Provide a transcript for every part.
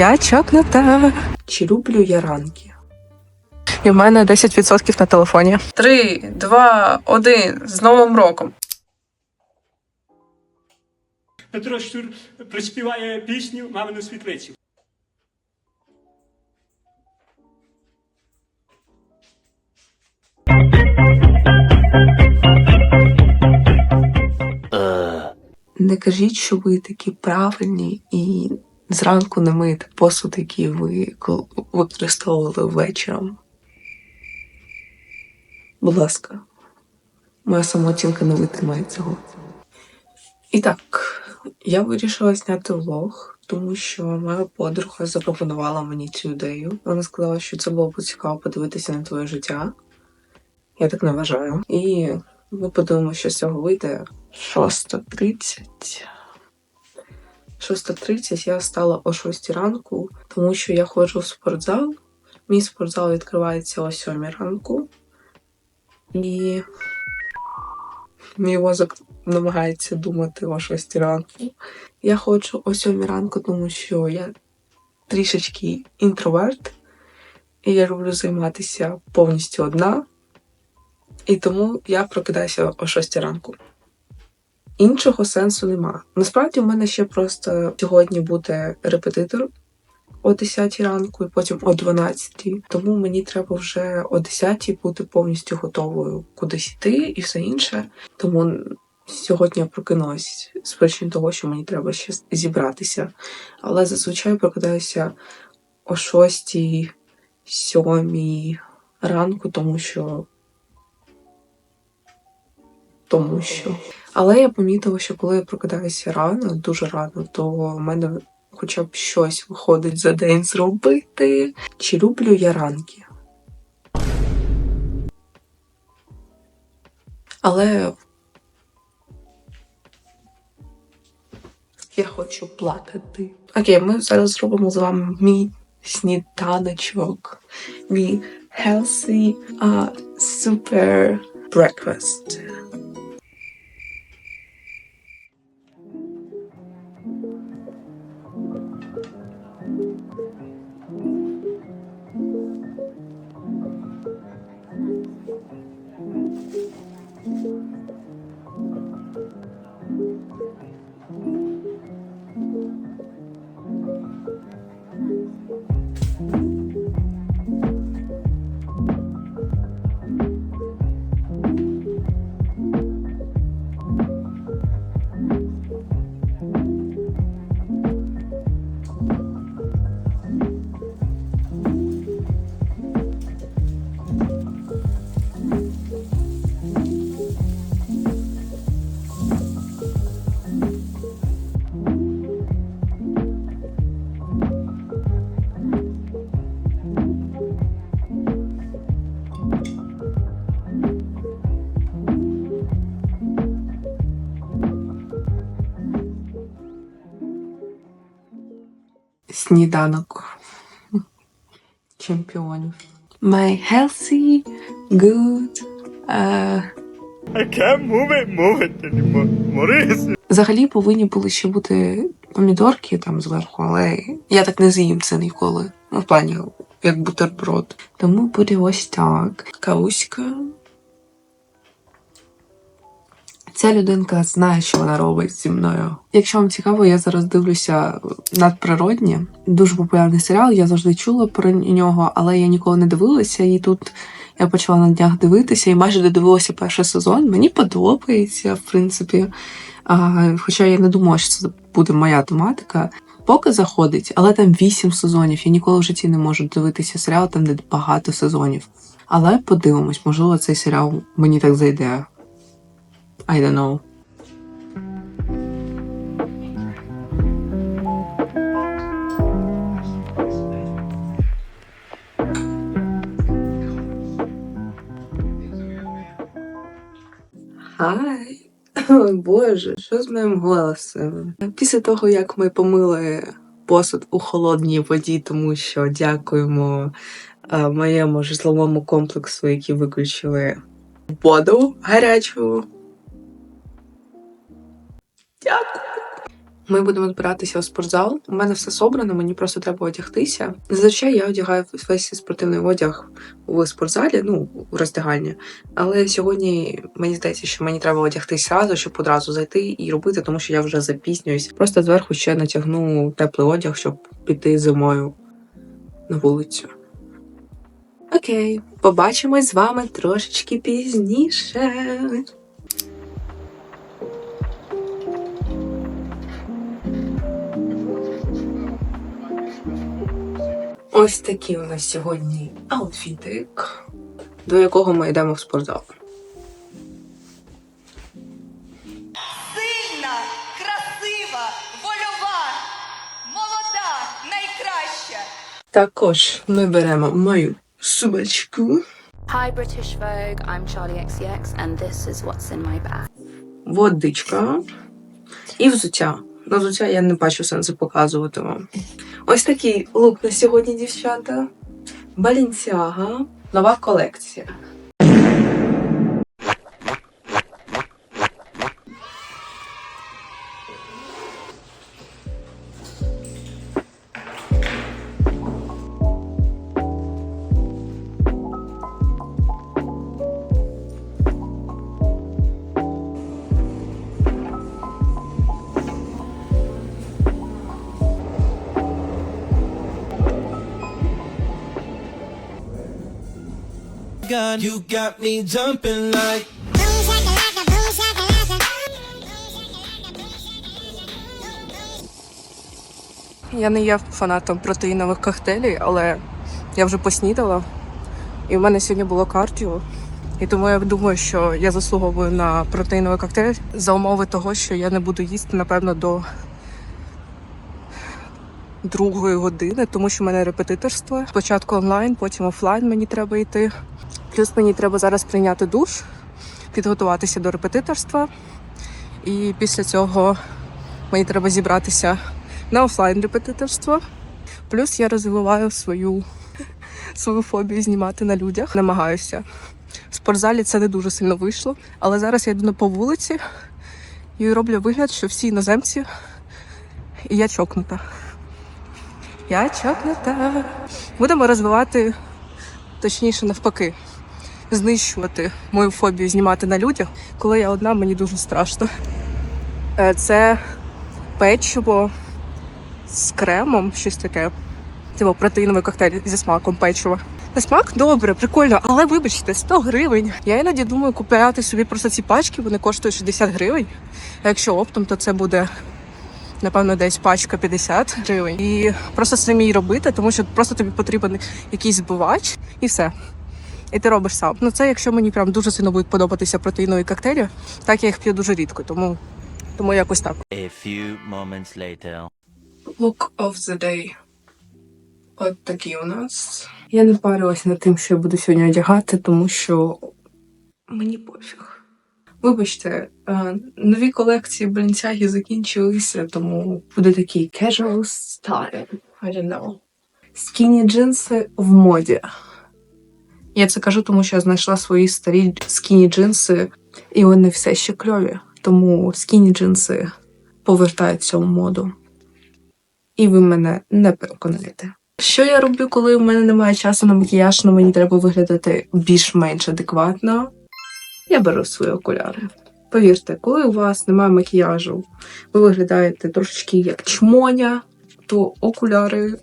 Я чокнута. Чи люблю я ранки? І в мене 10% на телефоні. Три, два, один. З Новим роком. Петро Щур приспіває пісню Мамину світлицю. Не кажіть, що ви такі правильні і зранку не миєте посуд, який ви використовували вечором. Будь ласка, моя самооцінка не витримає цього. І так, я вирішила зняти влог, тому що моя подруга запропонувала мені цю ідею. Вона сказала, що це було б цікаво подивитися на твоє життя. Я так не вважаю. І ми подивимося, що з цього вийде. 6.30. 6.30 я встала о 6 ранку, тому що я ходжу в спортзал. Мій спортзал відкривається о 7 ранку. І мій мозок намагається думати о 6 ранку. Я ходжу о 7 ранку, тому що я трішечки інтроверт, і я люблю займатися повністю одна. І тому я прокидаюся о 6 ранку. Іншого сенсу нема. Насправді, в мене ще просто сьогодні буде репетитор о 10 ранку і потім о 12. Тому мені треба вже о 10 бути повністю готовою кудись йти і все інше. Тому сьогодні я прокинусь з причин того, що мені треба ще зібратися. Але зазвичай прокидаюся о 6, 7 ранку, тому що. Тому що. Але я помітила, що коли я прокидаюся рано, дуже рано, то в мене хоча б щось виходить за день зробити. Чи люблю я ранки? Але я хочу плакати. Окей, ми зараз зробимо з вами мій сніданочок, мій healthy uh, super breakfast. Сніданок чемпіонів. My healthy, good. Uh, I can't move it, move it anymore. Maurice. взагалі повинні були ще бути помідорки там зверху, але я так не з'їм це ніколи. Ну, в плані, як бутерброд. Тому буде ось так. Кауська. Ця людинка знає, що вона робить зі мною. Якщо вам цікаво, я зараз дивлюся надприродні. Дуже популярний серіал. Я завжди чула про нього, але я ніколи не дивилася. І тут я почала на днях дивитися і майже додивилася перший сезон. Мені подобається, в принципі. А, хоча я не думала, що це буде моя тематика. Поки заходить, але там вісім сезонів. Я ніколи в житті не можу дивитися серіал, там де багато сезонів. Але подивимось, можливо, цей серіал мені так зайде. I don't know. Хай. Боже, що з моїм голосом? Після того, як ми помили посуд у холодній воді, тому що дякуємо е, моєму житловому комплексу, які виключили воду гарячу. Дякую. Ми будемо збиратися у спортзал. У мене все собрано, мені просто треба одягтися. Зазвичай я одягаю весь спортивний одяг у спортзалі, ну, у роздягальні. Але сьогодні мені здається, що мені треба одягтись разу, щоб одразу зайти і робити, тому що я вже запізнююсь. Просто зверху ще натягну теплий одяг, щоб піти зимою на вулицю. Окей, побачимось з вами трошечки пізніше. Ось такий у нас сьогодні аутфітик, до якого ми йдемо в спортзал. Сильна, красива, вольова, молода, найкраща. Також ми беремо мою сумочку, Hi, British Vogue. I'm Charlie XCX, and this is what's in my bag. водичка і взуття. На взуття я не бачу сенсу показувати вам. Ось такий лук на сьогодні, дівчата. Балінсяга, нова колекція. Gun. You got me jumping like. Я не є фанатом протеїнових коктейлів, але я вже поснідала. І в мене сьогодні було кардіо. І тому я думаю, що я заслуговую на протеїновий коктейль за умови того, що я не буду їсти, напевно, до другої години, тому що в мене репетиторство. Спочатку онлайн, потім офлайн мені треба йти. Плюс мені треба зараз прийняти душ, підготуватися до репетиторства. І після цього мені треба зібратися на офлайн репетиторство. Плюс я розвиваю свою, свою фобію знімати на людях. Намагаюся. В спортзалі це не дуже сильно вийшло. Але зараз я йду по вулиці і роблю вигляд, що всі іноземці, і я чокнута. Я чокнута. Будемо розвивати, точніше, навпаки, знищувати мою фобію знімати на людях. Коли я одна, мені дуже страшно. Е, Це печиво з кремом, щось таке. Типу протеїновий коктейль зі смаком печива. На смак добре, прикольно, але вибачте, 100 гривень. Я іноді думаю купляти собі просто ці пачки, вони коштують 60 гривень. А якщо оптом, то це буде, напевно, десь пачка 50 гривень. І просто самі робити, тому що просто тобі потрібен якийсь збивач і все. І ти робиш сам. Ну це якщо мені прям дуже сильно будуть подобатися протеїнові коктейлі, так я їх п'ю дуже рідко, тому, тому якось так. A few moments later. Look of the day. От такі у нас. Я не парилась над тим, що я буду сьогодні одягати, тому що мені пофіг. Вибачте, е, нові колекції Balenciaga закінчилися, тому буде такий casual style. I don't know. Скіні джинси в моді. Я це кажу, тому що я знайшла свої старі скіні джинси, і вони все ще кльові. Тому скіні джинси повертаються у моду і ви мене не переконаєте. Що я роблю, коли в мене немає часу на макіяж, але мені треба виглядати більш-менш адекватно? Я беру свої окуляри. Повірте, коли у вас немає макіяжу, ви виглядаєте трошечки як чмоня, то окуляри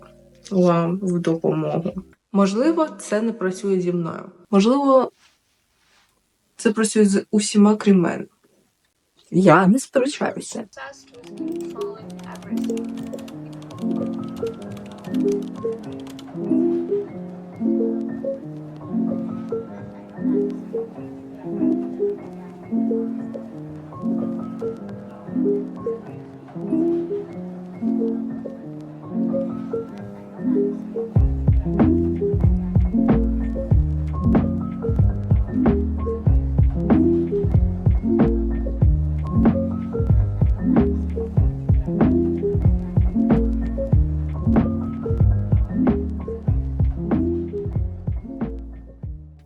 вам в допомогу. Можливо, це не працює зі мною. Можливо, це працює з усіма крім мене. Я не сперечаюся.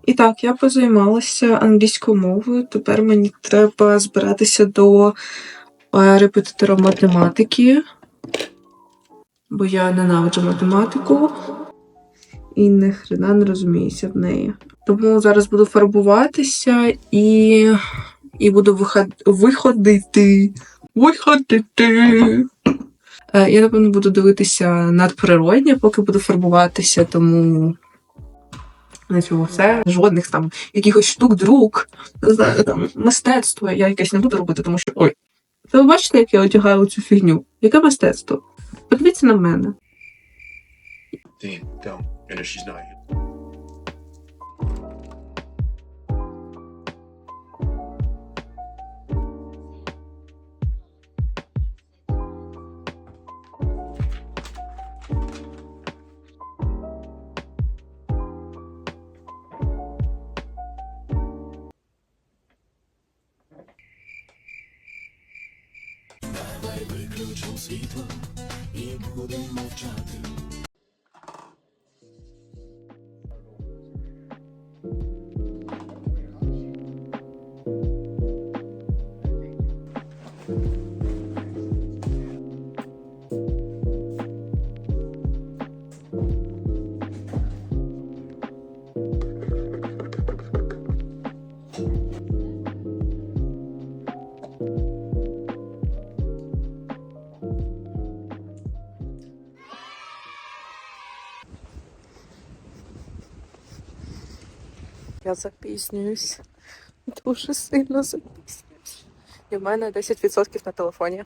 І так, я позаймалася англійською мовою. Тепер мені треба збиратися до е, репетитором математики, бо я ненавиджу математику і не хрена не розуміюся в неї. Тому зараз буду фарбуватися і, і буду виход... виходити. Виходити. Е, Я, напевно, буду дивитися надприроднє, поки буду фарбуватися, тому на цьому все. Жодних там якихось штук, друк, там мистецтво я якесь не буду робити, тому що ой. Та ви бачите, як я одягаю цю фігню? Яке мистецтво? Подивіться на мене. Damn. Я запізнююсь. Дуже сильно запізнююсь. І в мене 10% на телефоні.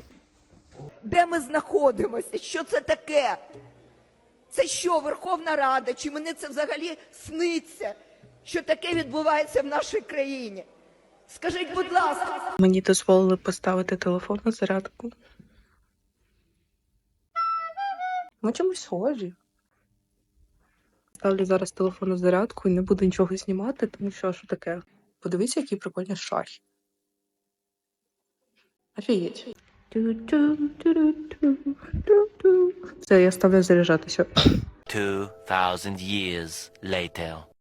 Де ми знаходимося? Що це таке? Це що, Верховна Рада? Чи мені це взагалі сниться? Що таке відбувається в нашій країні? Скажіть, будь ласка. Мені дозволили поставити телефон на зарядку. Ми чомусь схожі. Ставлю зараз телефон на зарядку і не буду нічого знімати, тому що що таке? Подивіться, які прикольні шахи. Офігеть. Все, я ставлю заряджатися. 2,000 years later.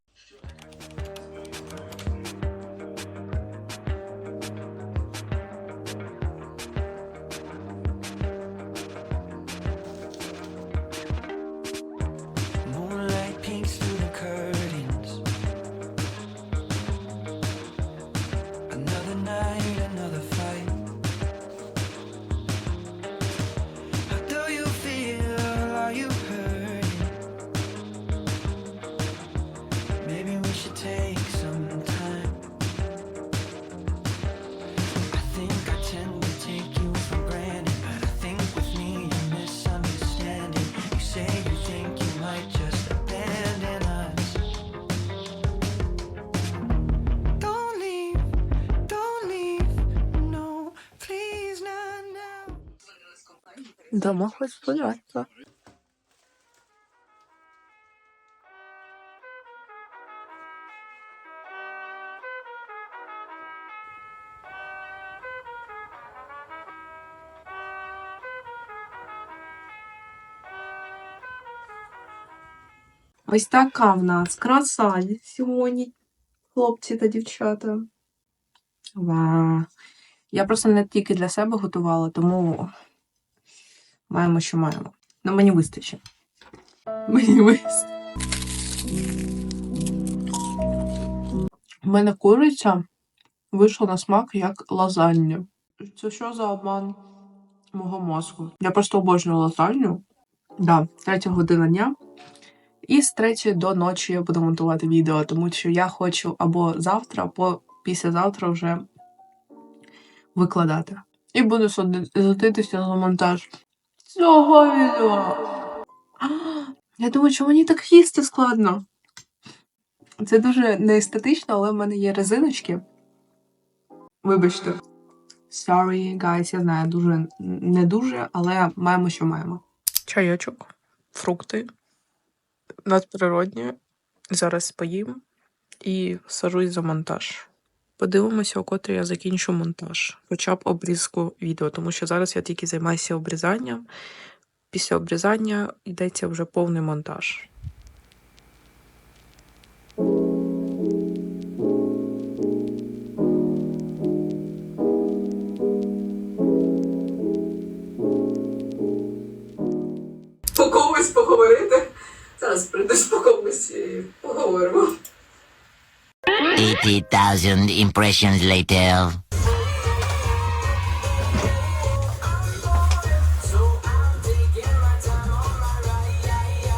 Дома хоч сподіватися. Ось така в нас краса сьогодні, хлопці та дівчата. Вау. Я просто не тільки для себе готувала, тому маємо, що маємо. Ну, мені вистачить. Мені вистачить. У мене куриця вийшла на смак як лазанья. Це що за обман мого мозку? Я просто обожнюю лазанью. Да, третя година дня. І з третьої до ночі я буду монтувати відео, тому що я хочу або завтра, або післязавтра вже викладати. І буду садитися за монтаж цього відео. Я думаю, що мені так їсти складно. Це дуже неестетично, але в мене є резиночки. Вибачте. Sorry, guys, я знаю, дуже не дуже, але маємо, що маємо. Чайочок, фрукти, надприродні. Зараз поїм і сажусь за монтаж. Подивимося, о котрій я закінчу монтаж, хоча б обрізку відео, тому що зараз я тільки займаюся обрізанням. Після обрізання йдеться вже повний монтаж. По комусь поговорити. Зараз прийдеш по комусь і поговоримо. 80,000 impressions later.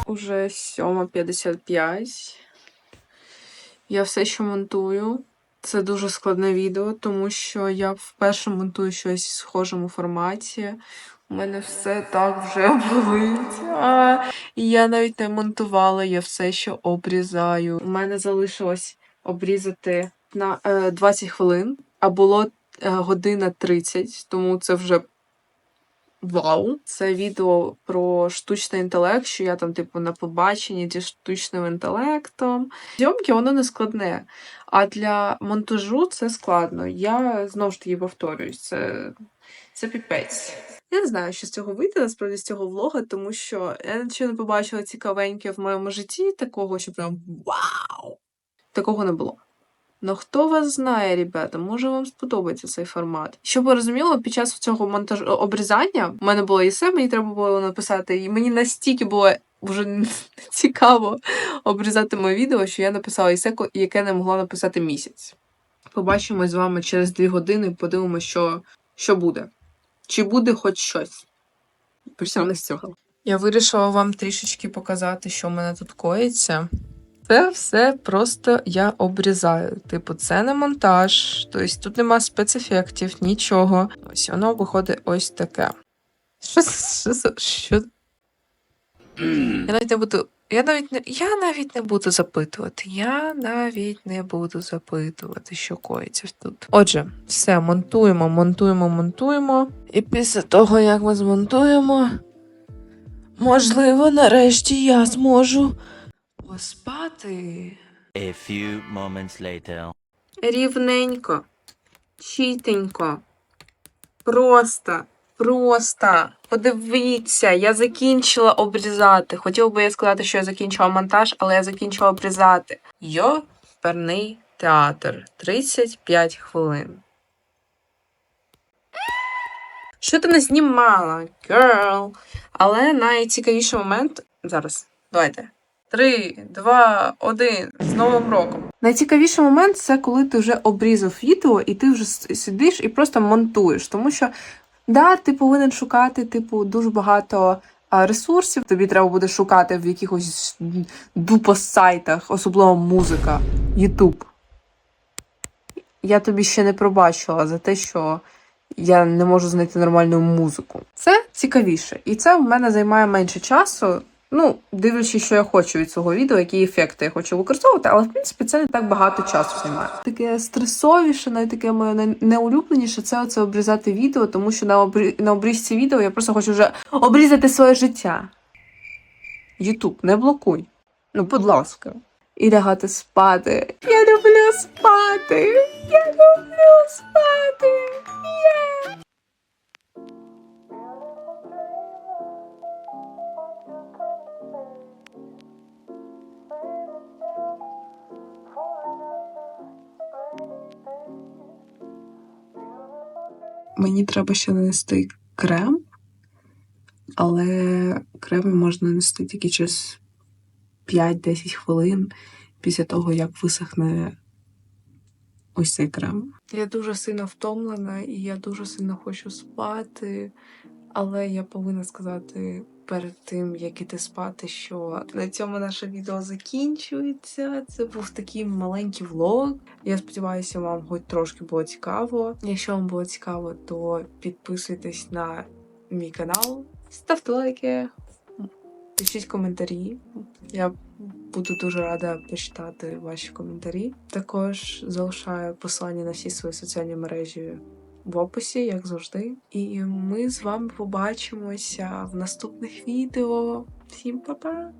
Уже 7.55. Я все ще монтую. Це дуже складне відео, тому що я вперше монтую щось в схожому форматі. У мене все так вже болить. І я навіть не монтувала, я все ще обрізаю. У мене залишилось обрізати на е, 20 хвилин, а було е, година 30, тому це вже Вау! Це відео про штучний інтелект, що я там, типу, на побаченні зі штучним інтелектом. Зйомки воно не складне. А для монтажу це складно. Я знову ж таки повторююсь, це, це піпець. Я не знаю, що з цього вийде, насправді з цього влога, тому що я нічого не побачила цікавеньке в моєму житті, такого, що прям вау! Такого не було. Ну хто вас знає, ребята, може вам сподобається цей формат. Щоб ви розуміли, під час цього монтажу обрізання в мене було есе, мені треба було написати, і мені настільки було вже цікаво обрізати моє відео, що я написала есе, яке не могла написати місяць. Побачимось з вами через дві години, подивимося, що, що буде. Чи буде хоч щось. Почнемо з цього. Я вирішила вам трішечки показати, що в мене тут коїться. Це все просто я обрізаю. Типу, це не монтаж, тобто тут нема спецефектів, нічого. Ось воно виходить ось таке. Що що що? Я навіть не буду. Я навіть не я навіть не буду запитувати. Я навіть не буду запитувати, що коїться тут. Отже, все, монтуємо, монтуємо, монтуємо. І після того, як ми змонтуємо, можливо, нарешті я зможу поспати. A few moments later. Рівненько, чітенько, просто, просто. Подивіться, я закінчила обрізати. Хотіла би я сказати, що я закінчила монтаж, але я закінчила обрізати. Йоперний театр. 35 хвилин. Що ти не знімала, girl? Але найцікавіший момент зараз. Давайте. Три, два, один. З Новим роком. Найцікавіший момент це коли ти вже обрізав відео, і ти вже сидиш і просто монтуєш. Тому що, да, ти повинен шукати, типу, дуже багато ресурсів. Тобі треба буде шукати в якихось дупо-сайтах, особливо музика, Ютуб. Я тобі ще не пробачила за те, що я не можу знайти нормальну музику. Це цікавіше, і це в мене займає менше часу. Ну, дивлячись, що я хочу від цього відео, які ефекти я хочу використовувати, але в принципі це не так багато часу займає. Таке стресовіше, навіть таке моє найулюбленіше це оце обрізати відео, тому що на, обрі... на обрізці відео я просто хочу вже обрізати своє життя. Ютуб, не блокуй. Ну, будь ласка. І лягати спати. Я люблю спати. Я люблю спати. Мені треба ще нанести крем, але крем можна нанести тільки через 5-10 хвилин після того, як висохне ось цей крем. Я дуже сильно втомлена і я дуже сильно хочу спати, але я повинна сказати перед тим, як іти спати, що на цьому наше відео закінчується. Це був такий маленький влог. Я сподіваюся, вам хоч трошки було цікаво. Якщо вам було цікаво, то підписуйтесь на мій канал, ставте лайки, пишіть коментарі. Я буду дуже рада почитати ваші коментарі. Також залишаю посилання на всі свої соціальні мережі в описі, як завжди. І ми з вами побачимося в наступних відео. Всім па-па!